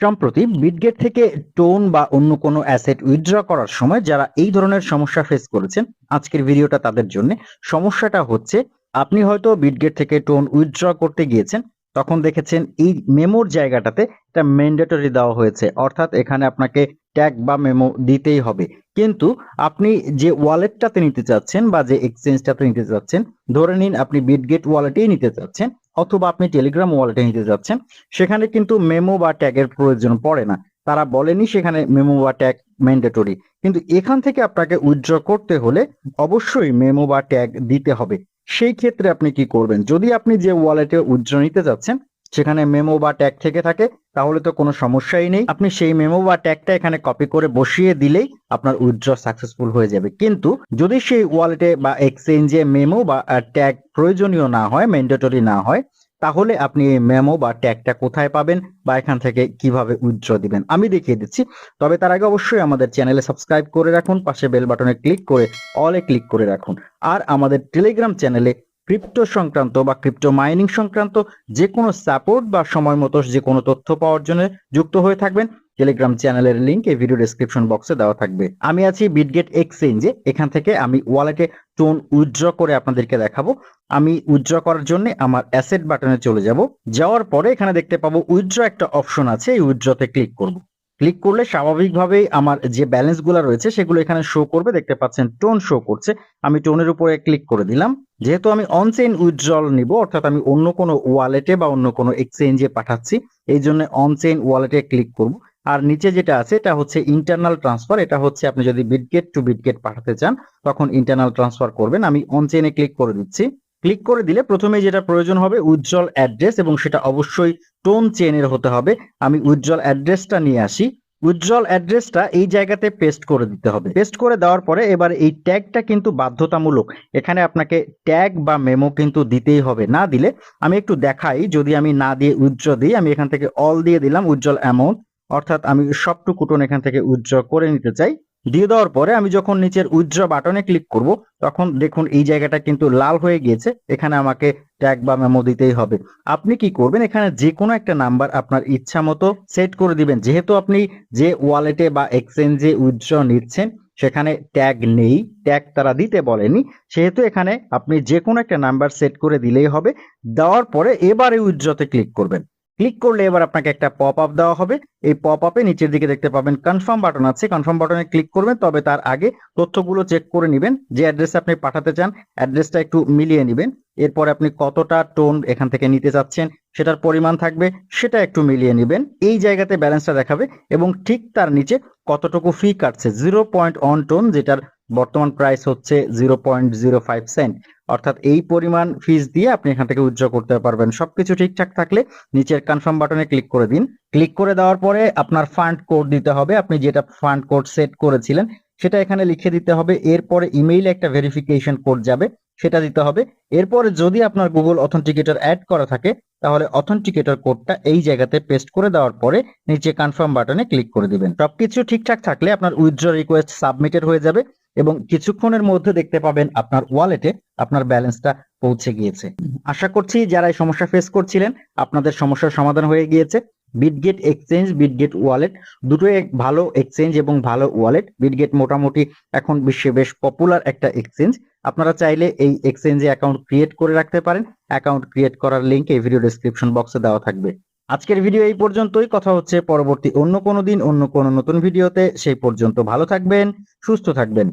সম্প্রতি বিটগেট থেকে টোন বা অন্য কোনো অ্যাসেট উইথড্র করার সময় যারা এই ধরনের সমস্যা ফেস করেছেন, আজকের ভিডিওটা তাদের জন্য। সমস্যাটা হচ্ছে, আপনি হয়তো বিটগেট থেকে টোন উইথড্র করতে গিয়েছেন, তখন দেখেছেন এই মেমোর জায়গাটাতে একটা ম্যান্ডেটরি দেওয়া হয়েছে। অর্থাৎ এখানে আপনাকে ট্যাগ বা মেমো দিতেই হবে। কিন্তু আপনি যে ওয়ালেটটাতে নিতে চাচ্ছেন বা যে এক্সচেঞ্জটাতে নিতে চাচ্ছেন, ধরে নিন আপনি বিটগেট ওয়ালেটেই নিতে চাচ্ছেন অথবা আপনি টেলিগ্রাম ওয়ালেটে নিতে যাচ্ছেন, সেখানে কিন্তু মেমো বা ট্যাগের প্রয়োজন পড়ে না। তারা বলেনি সেখানে মেমো বা ট্যাগ ম্যান্ডেটরি কিন্তু এখান থেকে আপনাকে উইথড্র করতে হলে অবশ্যই মেমো বা ট্যাগ দিতে হবে। সেই ক্ষেত্রে আপনি কি করবেন? যদি আপনি যে ওয়ালেটে উইথড্র নিতে যাচ্ছেন সেখানে মেমো বা ট্যাগ থেকে থাকে, তাহলে তো কোনো সমস্যাই নেই। আপনি সেই মেমো বা ট্যাগটা এখানে কপি করে বসিয়ে দিলেই আপনার উইথড্র সাকসেসফুল হয়ে যাবে। কিন্তু যদি সেই ওয়ালেটে বা এক্সচেঞ্জে মেমো বা ট্যাগ প্রয়োজনীয় না হয় ম্যান্ডেটরি না হয়, তাহলে আপনি এই মেমো বা ট্যাগটা কোথায় পাবেন বা এখান থেকে কীভাবে উইথড্র দিবেন? আমি দেখিয়ে দিচ্ছি। তবে তার আগে অবশ্যই আমাদের চ্যানেলে সাবস্ক্রাইব করে রাখুন, পাশে বেল বাটনে ক্লিক করে অলে ক্লিক করে রাখুন। আর আমাদের টেলিগ্রাম চ্যানেলে ক্রিপ্টো সংক্রান্ত বা ক্রিপ্টো মাইনিং সংক্রান্ত যে কোনো সাপোর্ট বা সময় মতো যে কোনো তথ্য পাওয়ার জন্য যুক্ত হয়ে থাকবেন। টেলিগ্রাম চ্যানেলের লিংক এই ভিডিও ডেসক্রিপশন বক্সে দেওয়া থাকবে। আমি আছি বিটগেট এক্সচেঞ্জে এখান থেকে আমি ওয়ালেটে টোন উইথড্র করে আপনাদেরকে দেখাবো। আমি উইথড্র করার জন্য আমার অ্যাসেট বাটনে চলে যাব। যাওয়ার পরে এখানে দেখতে পাবো উইথড্র একটা অপশন আছে। এই উইথড্রতে ক্লিক করব। ক্লিক করলে স্বাভাবিকভাবেই আমার যে ব্যালেন্সগুলো রয়েছে সেগুলো এখানে শো করবে। দেখতে পাচ্ছেন টোন শো করছে। আমি টোনের উপরে ক্লিক করে দিলাম। যেহেতু আমি অনচেইন উইথড্রল নিব, অর্থাৎ আমি অন্য কোনো ওয়ালেটে বা অন্য কোনো এক্সচেঞ্জে পাঠাচ্ছি, এই জন্য অনচেইন ওয়ালেটে ক্লিক করব। আর নিচে যেটা আছে, এটা হচ্ছে ইন্টারনাল ট্রান্সফার এটা হচ্ছে আপনি যদি বিটগেট টু বিটগেট পাঠাতে চান, তখন ইন্টারনাল ট্রান্সফার করবেন। আমি অনচেইনে ক্লিক করে দিচ্ছি। ক্লিক করে দিলে প্রথমে যেটা প্রয়োজন হবে উজ্জ্বল অ্যাড্রেস এবং সেটা অবশ্যই টোন চেনের হতে হবে। আমি উজ্জ্বল অ্যাড্রেসটা নিয়ে আসি। উজ্জ্বল অ্যাড্রেসটা এই জায়গাতে পেস্ট করে দিতে হবে। পেস্ট করে দেওয়ার পরে এবার এই ট্যাগটা কিন্তু বাধ্যতামূলক। এখানে আপনাকে ট্যাগ বা মেমো কিন্তু দিতেই হবে। না দিলে আমি একটু দেখাই, যদি আমি না দিয়ে উজ্জ্বল দিই, আমি এখান থেকে অল দিয়ে দিলাম উজ্জ্বল অ্যামাউন্ট অর্থাৎ আমি সবটুকু কুটন এখান থেকে উজ্জ্বল করে নিতে চাই। দিয়ে দেওয়ার পরে আমি যখন নিচের উইথড্র বাটনে ক্লিক করব, তখন দেখুন এই জায়গাটা কিন্তু লাল হয়ে গিয়েছে। এখানে আমাকে ট্যাগ বা মেমো দিতেই হবে। আপনি কি করবেন? এখানে যে কোনো একটা নাম্বার আপনার ইচ্ছা মতো সেট করে দিবেন। যেহেতু আপনি যে ওয়ালেটে বা এক্সচেঞ্জে উইথড্র নিচ্ছেন, সেখানে ট্যাগ নেই ট্যাগ তারা দিতে বলেনি। সেহেতু এখানে আপনি যে কোনো একটা নাম্বার সেট করে দিলেই হবে। দেওয়ার পরে এবারে উইথড্রতে ক্লিক করবেন। ক্লিক করলে এবার আপনাকে একটা পপ আপ দেওয়া হবে। এই পপ আপে নিচের দিকে দেখতে পাবেন কনফার্ম বাটন আছে। কনফার্ম বাটনে ক্লিক করবেন, তবে তার আগে তথ্যগুলো চেক করে নেবেন, যে অ্যাড্রেসে আপনি পাঠাতে চান অ্যাড্রেসটা একটু মিলিয়ে নেবেন। এরপরে আপনি কতটা টোন এখান থেকে নিতে চাচ্ছেন সেটার পরিমাণ থাকবে, সেটা একটু মিলিয়ে নেবেন। এই জায়গাতে ব্যালেন্সটা দেখাবে এবং ঠিক তার নিচে কতটুকু ফি কাটছে জিরো পয়েন্ট ওয়ান টোন যেটার বর্তমান প্রাইস হচ্ছে zero point zero five cent অর্থাৎ এই পরিমাণ ফিস দিয়ে আপনি এখান থেকে উজ্জ্বল করতে পারবেন। সবকিছু ঠিকঠাক থাকলে নিচের কনফার্ম বাটনে ক্লিক করে দিন। ক্লিক করে দেওয়ার পরে আপনার ফান্ড কোড দিতে হবে। আপনি যেটা ফান্ড কোড সেট করেছিলেন, সেটা এখানে লিখে দিতে হবে। এরপরে ইমেইলে একটা ভেরিফিকেশন কোড যাবে, সেটা দিতে হবে। এরপরে যদি আপনার গুগল অথেন্টিকেটর অ্যাড করা থাকে, তাহলে অথেন্টিকেটর কোডটা এই জায়গাতে পেস্ট করে দেওয়ার পরে নিচে কনফার্ম বাটনে ক্লিক করে দিবেন। সবকিছু ঠিকঠাক থাকলে আপনার উইথড্র রিকোয়েস্ট সাবমিটেড হয়ে যাবে। এবং কিছুক্ষণের মধ্যে দেখতে পাবেন আপনার ওয়ালেটে আপনার ব্যালেন্সটা পৌঁছে গিয়েছে। আশা করছি যারা এই সমস্যা ফেস করছিলেন, আপনাদের সমস্যার সমাধান হয়ে গিয়েছে। বিটগেট এক্সচেঞ্জ বিটগেট ওয়ালেট দুটোই ভালো এক্সচেঞ্জ এবং ভালো ওয়ালেট বিটগেট মোটামুটি এখন বিশ্বে বেশ পপুলার একটা এক্সচেঞ্জ আপনারা চাইলে এই এক্সচেঞ্জে অ্যাকাউন্ট ক্রিয়েট করে রাখতে পারেন। অ্যাকাউন্ট ক্রিয়েট করার লিঙ্ক এই ভিডিও ডেসক্রিপশন বক্সে দেওয়া থাকবে। আজকের ভিডিও এই পর্যন্তই। কথা হচ্ছে পরবর্তী অন্য কোনো দিন, অন্য কোনো নতুন ভিডিওতে সেই পর্যন্ত ভালো থাকবেন, সুস্থ থাকবেন।